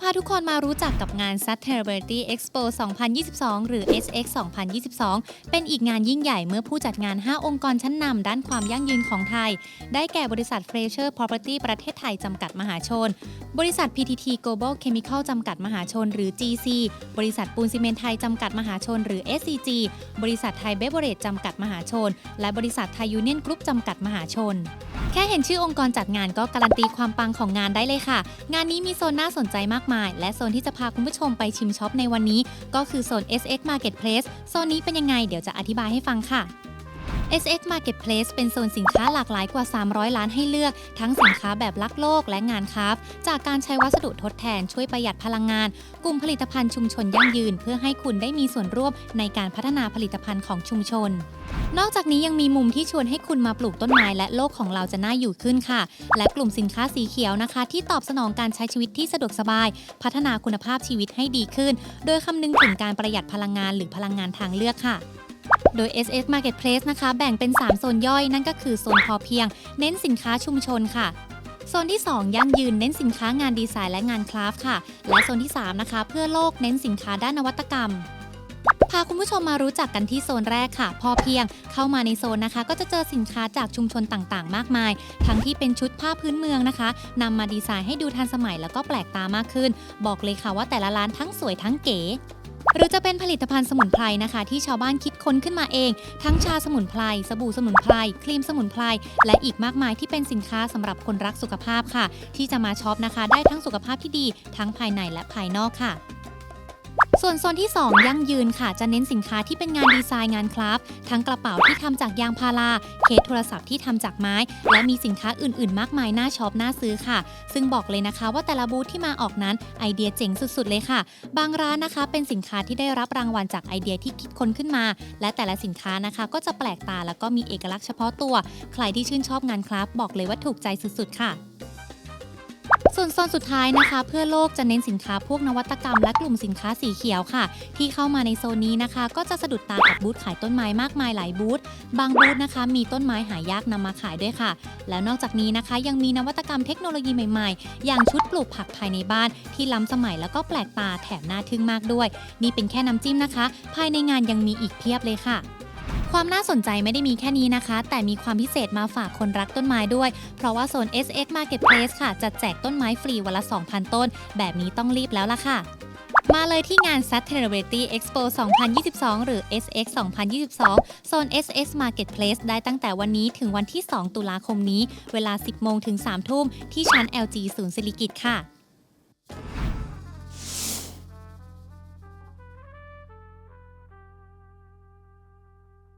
พาทุกคนมารู้จักกับงาน Sustainability Expo 2022 หรือ SX 2022 เป็นอีกงานยิ่งใหญ่เมื่อผู้จัดงาน 5 องค์กรชั้นนำด้านความยั่งยืนของไทย ได้แก่บริษัท Fraser Property ประเทศไทยจำกัดมหาชน บริษัท PTT Global Chemical จำกัดมหาชน หรือ GC บริษัทปูนซีเมนต์ไทยจำกัดมหาชน หรือ SCG บริษัทไทยเบเวอเรจจำกัดมหาชน และบริษัทไทยยูเนียนกรุ๊ปจำกัดมหาชน แค่เห็นชื่อองค์กรจัดงานก็การันตีความปังของงานได้เลยค่ะ งานนี้มีโซนน่าสนใจมากมาย และโซนที่จะพาคุณผู้ชมไปชิมช็อปในวันนี้ ก็คือโซน SX Marketplace โซนนี้เป็นยังไงเดี๋ยวจะอธิบายให้ฟังค่ะ SX Marketplace เป็นโซนสินค้าหลากหลายกว่า 300 ล้านให้เลือก ทั้งสินค้าแบบลักโลกและงานคราฟจากการใช้วัสดุทดแทนช่วยประหยัดพลังงาน กลุ่มผลิตภัณฑ์ชุมชนยั่งยืน เพื่อให้คุณได้มีส่วนร่วมในการพัฒนาผลิตภัณฑ์ของชุมชน นอกจากนี้ยังมีมุมที่ชวนให้คุณมาปลูกต้นไม้และโลกของเราจะน่าอยู่ขึ้นค่ะ และกลุ่มสินค้าสีเขียวนะคะ ที่ตอบสนองการใช้ชีวิตที่สะดวกสบาย พัฒนาคุณภาพชีวิตให้ดีขึ้น โดยคำนึงถึงการประหยัดพลังงานหรือพลังงานทางเลือกค่ะ โดย SS Marketplace นะคะ แบ่งเป็น 3 โซนย่อยนั่นก็คือโซนพอเพียง เน้นสินค้าชุมชนค่ะ โซนที่ 2 ยั่งยืนเน้นสินค้างานดีไซน์และงานคราฟค่ะ และโซนที่ 3 นะคะ เพื่อโลกเน้นสินค้าด้านนวัตกรรม พาคุณผู้ชมมารู้จักกันที่โซนแรกค่ะ พอเพียงเข้ามาในโซนนะคะ ก็จะเจอสินค้าจากชุมชนต่างๆ มากมาย ทั้งที่เป็นชุดผ้าพื้นเมืองนะคะนำมาดีไซน์ให้ดูทันสมัยแล้วก็แปลกตามากขึ้น บอกเลยค่ะว่าแต่ละร้านทั้งสวยทั้งเก๋ หรือจะเป็นผลิตภัณฑ์สมุนไพรนะคะ ที่ชาวบ้านคิดค้นขึ้นมาเอง ทั้งชาสมุนไพรสบู่สมุนไพรครีมสมุนไพรและอีกมากมายที่เป็นสินค้าสำหรับคนรักสุขภาพค่ะ ที่จะมาช็อปนะคะ ได้ทั้งสุขภาพที่ดี ทั้งภายในและภายนอกค่ะ ส่วนโซนที่ 2 ยั่งยืนค่ะจะเน้นสินค้าที่เป็นงานดีไซน์งานคราฟทั้งกระเป๋าที่ทำจากยางพาราเคสโทรศัพท์ที่ทำจากไม้ และมีสินค้าอื่น ๆ มากมายน่าช็อปน่าซื้อค่ะ ซึ่งบอกเลยนะคะว่าแต่ละบูธที่มาออกนั้นไอเดียเจ๋งสุด ๆ เลยค่ะ บางร้านนะคะเป็นสินค้าที่ได้รับรางวัลจากไอเดียที่คิดค้นขึ้นมา และแต่ละสินค้านะคะก็จะแปลกตาแล้วก็มีเอกลักษณ์เฉพาะตัว ใครที่ชื่นชอบงานคราฟบอกเลยว่าถูกใจสุด ๆ ค่ะ ส่วนโซนสุดท้ายนะคะ เพื่อโลกจะเน้นสินค้าพวกนวัตกรรมและกลุ่มสินค้าสีเขียวค่ะ ที่เข้ามาในโซนนี้นะคะ ก็จะสะดุดตากับบูธขายต้นไม้มากมายหลายบูธบางบูธนะคะ มีต้นไม้หายากนำมาขายด้วยค่ะ แล้วนอกจากนี้นะคะ ยังมีนวัตกรรมเทคโนโลยีใหม่ๆ อย่างชุดปลูกผักภายในบ้าน ที่ล้ำสมัยแล้วก็แปลกตาแถมน่าทึ่งมากด้วย นี่เป็นแค่น้ำจิ้มนะคะ ภายในงานยังมีอีกเพียบเลยค่ะ ความน่าสนใจไม่ได้มีแค่นี้นะคะ แต่มีความพิเศษมาฝากคนรักต้นไม้ด้วย เพราะว่าโซน SX Marketplace ค่ะจะแจกต้นไม้ฟรีวันละ 2,000 ต้น แบบนี้ต้องรีบแล้วล่ะค่ะ มาเลยที่งาน Sustainability Expo 2022 หรือ SX 2022 โซน SX Marketplace ได้ตั้งแต่วันนี้ถึงวันที่ 2 ตุลาคมนี้ เวลา 10 โมงถึง 3 ทุ่ม ที่ชั้น LG ศูนย์สิริกิตค่ะ